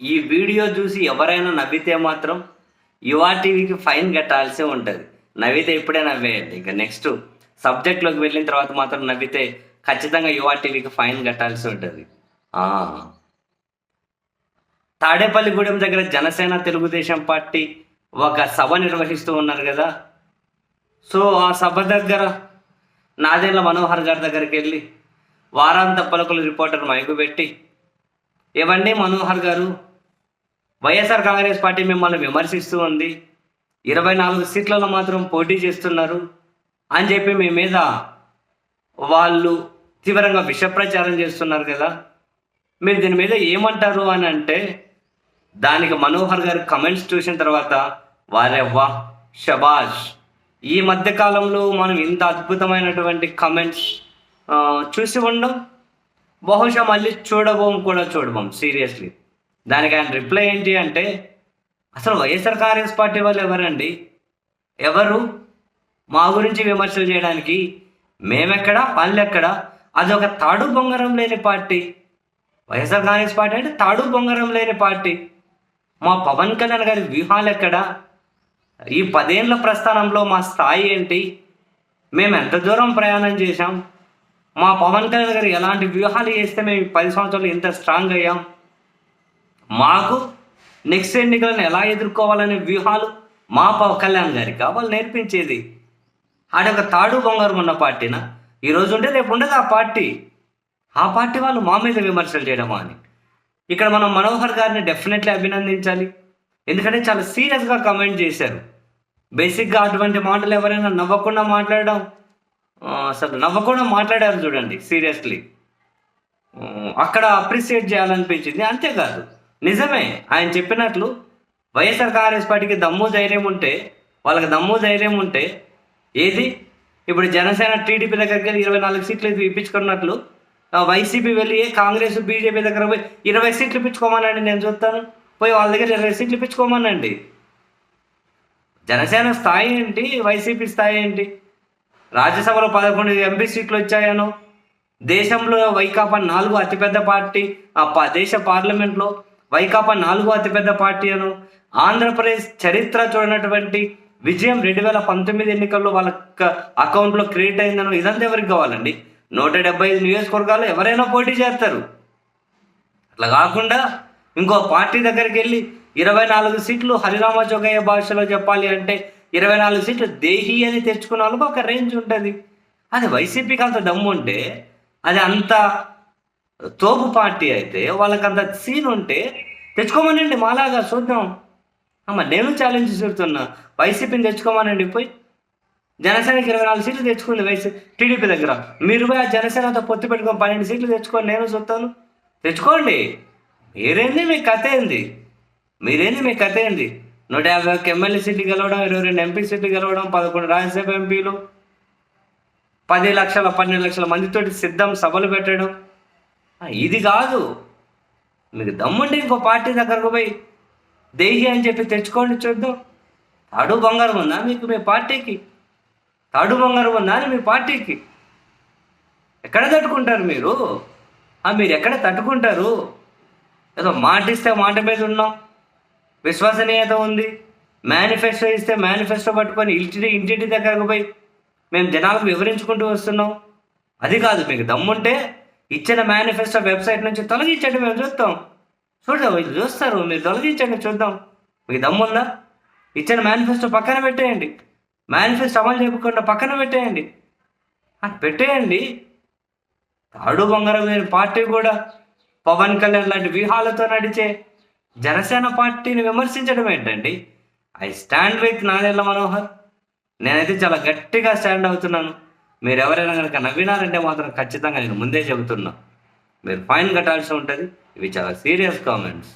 ఈ వీడియో చూసి ఎవరైనా నవ్వితే మాత్రం యువా టీవీకి ఫైన్ కట్టాల్సి ఉంటుంది. నవ్వితే ఇప్పుడే నవ్వేయండి. ఇంకా నెక్స్ట్ సబ్జెక్ట్లోకి వెళ్ళిన తర్వాత మాత్రం నవ్వితే ఖచ్చితంగా యువా టీవీకి ఫైన్ కట్టాల్సి ఉంటుంది. తాడేపల్లిగూడెం దగ్గర జనసేన తెలుగుదేశం పార్టీ ఒక సభ నిర్వహిస్తూ ఉన్నారు కదా. సో ఆ సభ దగ్గర నాదేళ్ళ మనోహర్ గారి దగ్గరికి వెళ్ళి వారాంత పలుకులు రిపోర్టర్ మైకు పెట్టి ఏవండి మనోహర్ గారు? వైఎస్ఆర్ కాంగ్రెస్ పార్టీ మిమ్మల్ని విమర్శిస్తూ ఉంది. ఇరవై నాలుగు సీట్లలో మాత్రం పోటీ చేస్తున్నారు అని చెప్పి మీ మీద వాళ్ళు తీవ్రంగా విషప్రచారం చేస్తున్నారు కదా. మీరు దీని మీద ఏమంటారు అని అంటే దానికి మనోహర్ గారు కమెంట్స్ చూసిన తర్వాత వారెవ్వా షబాష్ ఈ మధ్య కాలంలో మనం ఇంత అద్భుతమైనటువంటి కమెంట్స్ చూసి ఉండం. బహుశా మళ్ళీ చూడబోం కూడా చూడబోం సీరియస్లీ దానికి ఆయన రిప్లై ఏంటి అంటే అసలు వైఎస్ఆర్ కాంగ్రెస్ పార్టీ వాళ్ళు ఎవరండి? ఎవరు? మా గురించి విమర్శలు చేయడానికి మేమెక్కడ వాళ్ళెక్కడ? అది ఒక తాడు బొంగరం లేని పార్టీ. వైఎస్ఆర్ కాంగ్రెస్ పార్టీ అంటే తాడు బొంగరం లేని పార్టీ. మా పవన్ కళ్యాణ్ గారి వ్యూహాలు ఎక్కడ ఈ పదేళ్ళ ప్రస్థానంలో మా స్థాయి ఏంటి? మేము ఎంత దూరం ప్రయాణం చేశాం? మా పవన్ కళ్యాణ్ గారు ఎలాంటి వ్యూహాలు చేస్తే మేము పది సంవత్సరాలు ఎంత స్ట్రాంగ్ అయ్యాం? మాకు నెక్స్ట్ ఎన్నికలను ఎలా ఎదుర్కోవాలనే వ్యూహాలు మా పవన్ కళ్యాణ్ గారికి వాళ్ళు నేర్పించేది. ఆడొక తాడు బొంగారం ఉన్న పార్టీనా? ఈరోజు ఉంటే రేపు ఉండదు ఆ పార్టీ. ఆ పార్టీ వాళ్ళు మా మీద విమర్శలు చేయడమా అని. ఇక్కడ మనం మనోహర్ గారిని డెఫినెట్లీ అభినందించాలి. ఎందుకంటే చాలా సీరియస్గా కమెంట్ చేశారు. బేసిక్గా అటువంటి మాటలు ఎవరైనా నవ్వకుండా మాట్లాడడం అసలు నవ్వకుండా మాట్లాడారు చూడండి సీరియస్లీ. అక్కడ అప్రిసియేట్ చేయాలనిపించింది. అంతేకాదు నిజమే ఆయన చెప్పినట్లు వైఎస్ఆర్ కాంగ్రెస్ పార్టీకి దమ్ము ధైర్యం ఉంటే వాళ్ళకి దమ్ము ధైర్యం ఉంటే ఏది? ఇప్పుడు జనసేన టీడీపీ దగ్గరికి వెళ్ళి ఇరవై నాలుగు సీట్లు ఇప్పించుకున్నట్లు వైసీపీ వెళ్ళి కాంగ్రెస్ బీజేపీ దగ్గర పోయి ఇరవై సీట్లు ఇప్పించుకోమనండి నేను చూస్తాను. పోయి వాళ్ళ దగ్గర ఇరవై సీట్లు ఇప్పించుకోమనండి. జనసేన స్థాయి ఏంటి? వైసీపీ స్థాయి ఏంటి? రాజ్యసభలో పదకొండు ఎంపీ సీట్లు వచ్చాయను దేశంలో వైకాపా నాలుగు అతిపెద్ద పార్టీ ఆ దేశ పార్లమెంట్లో వైకాపా నాలుగు అతిపెద్ద పార్టీ అను ఆంధ్రప్రదేశ్ చరిత్ర చూడనటువంటి విజయం రెండు వేల పంతొమ్మిది ఎన్నికల్లో వాళ్ళ అకౌంట్లో క్రియేట్ అయిందను ఇదంతా ఎవరికి కావాలండి? నూట డెబ్బై ఐదు నియోజకవర్గాలు ఎవరైనా పోటీ చేస్తారు. అట్లా కాకుండా ఇంకో పార్టీ దగ్గరికి వెళ్ళి ఇరవై నాలుగు సీట్లు హరిరామ జోగయ్య భాషలో చెప్పాలి అంటే ఇరవై నాలుగు సీట్లు దేహి అని తెచ్చుకున్న వాళ్ళకి ఒక రేంజ్ ఉంటుంది. అది వైసీపీకి అంత దమ్ము ఉంటే అది అంత తోపు పార్టీ అయితే వాళ్ళకి అంత సీన్ ఉంటే తెచ్చుకోమనండి మాలాగా చూద్దాం. అమ్మ నేను ఛాలెంజ్ చూస్తున్నా. వైసీపీని తెచ్చుకోమనండి పోయి. జనసేనకి ఇరవై నాలుగు సీట్లు తెచ్చుకుంది వైసీ టీడీపీ దగ్గర. మీరు పోయి ఆ జనసేనతో పొత్తు పెట్టుకొని పన్నెండు సీట్లు తెచ్చుకొని నేను చూస్తాను. తెచ్చుకోండి. మీరేంది మీ కథ ఏంది? మీరేంది మీ కథ ఏంది? నూట యాభై ఒక్క ఎమ్మెల్యే సీట్లు గెలవడం ఇరవై రెండు ఎంపీ సీట్లు గెలవడం పదకొండు రాజ్యసభ ఎంపీలు పది లక్షల పన్నెండు లక్షల మందితోటి సిద్ధం సభలు పెట్టడం. ఇది కాదు. మీకు దమ్ముండి ఇంకో పార్టీ దగ్గరకు పోయి దేహి అని చెప్పి తెచ్చుకోండి చూద్దాం. తాడు బంగారం ఉందా మీకు మీ పార్టీకి? తాడు బంగారం ఉందా అని మీ పార్టీకి? ఎక్కడ తట్టుకుంటారు మీరు? మీరు ఎక్కడ తట్టుకుంటారు? ఏదో మాట ఇస్తే మాట మీద ఉన్నాం. విశ్వసనీయత ఉంది. మేనిఫెస్టో ఇస్తే మేనిఫెస్టో పట్టుకొని ఇంటి ఇంటింటి దగ్గరకు పోయి మేము జనాలకు వివరించుకుంటూ వస్తున్నాం. అది కాదు మీకు దమ్ముంటే ఇచ్చిన మేనిఫెస్టో వెబ్సైట్ నుంచి తొలగించండి మేము చూస్తాం. చూడదాం వీళ్ళు చూస్తారు మీరు తొలగించండి చూద్దాం. మీకు దమ్ముందా? ఇచ్చిన మేనిఫెస్టో పక్కన పెట్టేయండి. మేనిఫెస్టో అమలు చేయకుండా పక్కన పెట్టేయండి. పెట్టేయండి. తాడు బంగారం లేని పార్టీ కూడా పవన్ కళ్యాణ్ లాంటి వ్యూహాలతో నడిచే జనసేన పార్టీని విమర్శించడం ఏంటండి? I stand with Nadendla Manohar. నేనైతే చాలా గట్టిగా స్టాండ్ అవుతున్నాను. మీరు ఎవరైనా కనుక నవ్వినారంటే మాత్రం ఖచ్చితంగా నేను ముందే చెబుతున్నా. మీరు ఫైన్ కట్టాల్సి ఉంటుంది. ఇవి చాలా సీరియస్ కామెంట్స్.